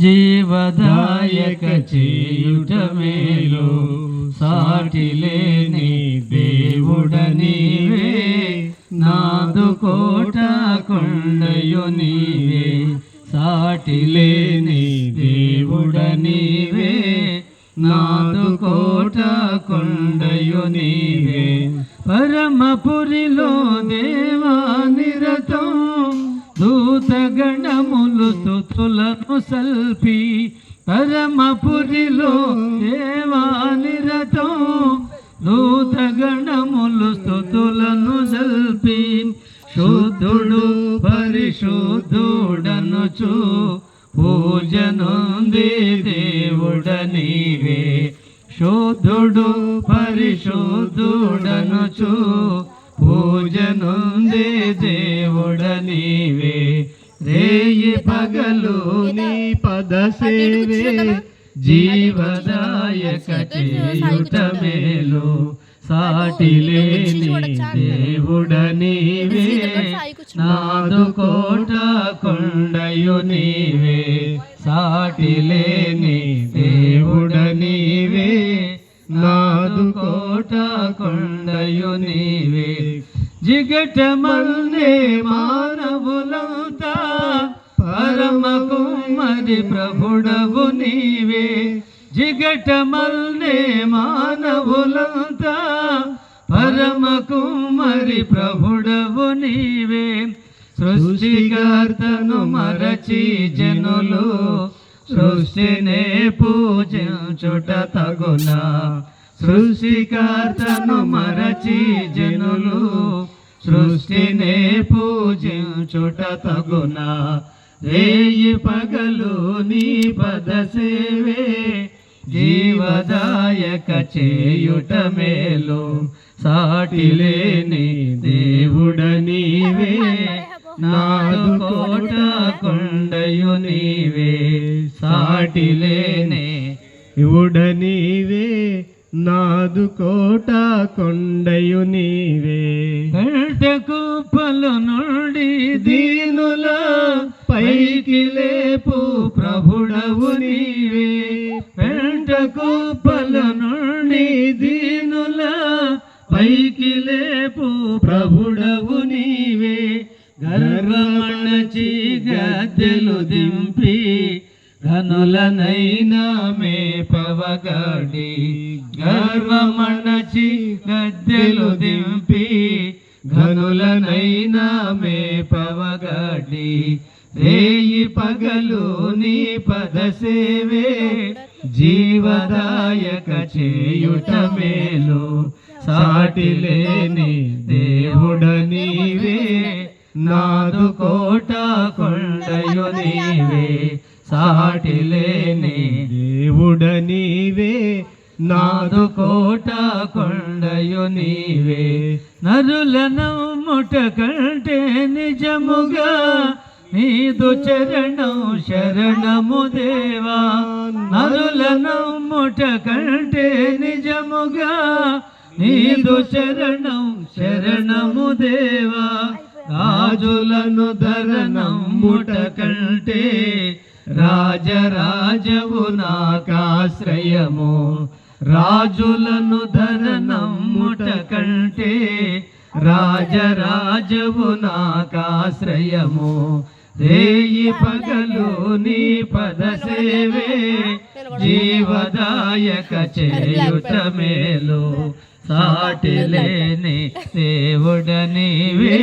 జీవదాయక చేయుట మేలు. సాటి లేని దేవుడనివే నాదు కోట కొండయు నీవే. సాటి లేని దేవుడనివే నాదు కోట కొండయు నీవే. పరమపురిలో దేవాని దూతగణములు తుతులను సల్పి పరమపురిలో దేవా నిరతం. దూతగణములు స్తుతులను సల్పి శుద్ధుడు పరిశుద్ధుడనుచు. పూజనుంది దేవుడనివే శుద్ధుడు పరిశుద్ధుడనుచు. పూజనుంది దేవుడ నీవే రేయి పగలు నీ పద సేవే. జీవదాయక చేయుట మేలు సాటి లేని దేవుడ నీవే నాదు కోట కొండయు నీవే. సాటి లేని కొండయు నీవే. జిగటమల్నే మానవులంతా పరమ కుమ్మరి ప్రభుడవు నీవే. జిగటమల్నే మానవులంతా పరమ కుమ్మరి ప్రభుడవు నీవే. సృష్టికర్తను మరచి జనులు సృష్టినే పూజించుట తగునా. సృష్టికర్తను మరచి జనులు సృష్టినే పూజించుట తగునా రేయి పగలు నీ పద సేవే జీవదాయక చేయుట మేలు. సాటిలేని దేవుడ నీవే. నాదు కోట కొండయు నీవే. సాటి లేని ఇవుడ నీవే. నాదు కోట కొండయు నీవే. గంటకు పలు నుండి దీనుల పైకి లేపు ప్రభుడవు నీవే. పెంటకు పలు నుండి దీనుల పైకి లేపు ప్రభుడవు నీవే. గర్వమణచి గద్దెలు దింపి ఘనులనైనా మే పవగాడి గర్వమణచి గద్దెలు దింపి ఘనులనైనా మే పవగాడి రేయి పగలు నీ పదసేవే జీవదాయక చేయుట మేలు సాటి లేని దేవుడ నీవే నాదు కోట కొండయు నీవే సాటి లేని దేవుడ నీవే నాదు కోట కొండయు నీవే. నరులను ముట కంటే నిజముగా నీదు చరణం శరణము దేవా. నరులను ముట కంటే నిజముగా నీదు శరణం శరణము దేవా. రాజులను ధరణం ముట కంటే రాజరాజవు నాకాశ్రయము. రాజులను ధరణమ్ముట కంటే రాజరాజవు నాకాశ్రయము. రేయి పగలు నీ పద సేవే జీవదాయక చేయుట మేలు. సాటి లేని దేవుడనివే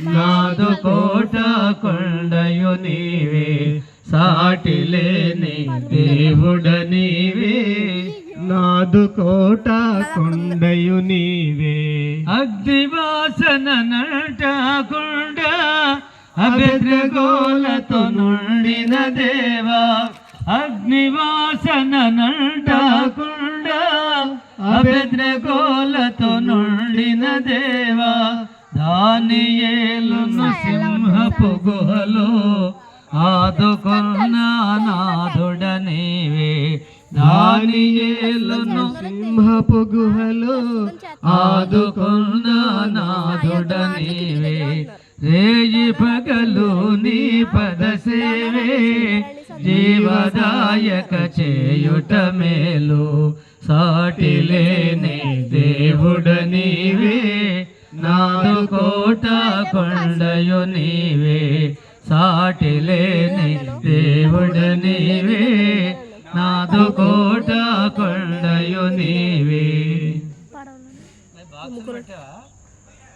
నాదు కోట కొండయు నీవే. సాటి లేని దేవుడ నీవే నాదు కోట కొండయు నీవే. అగ్నివాసన నటకుండ అభిద్రగోలతో నుండిన దేవా. అగ్నివాసన నటకుండ అభిద్రగోలతో నుండిన దేవా. దాని ఏలును సింహపు గుహలో ఆదుకున్న నాథుడ నీవే దాని సింహపు గుహలు ఆదుకున్న నాథుడ నీవే రేయి పగలు నీ పదసేవే. జీవదాయక చేయుట మేలు. సాటి లేని దేవుడ నీవే నాదు కోట కొండయు నీవే. సాటి లేని దేవుడ నీవే నాదు కోట కొండయు నీవే పాడాలి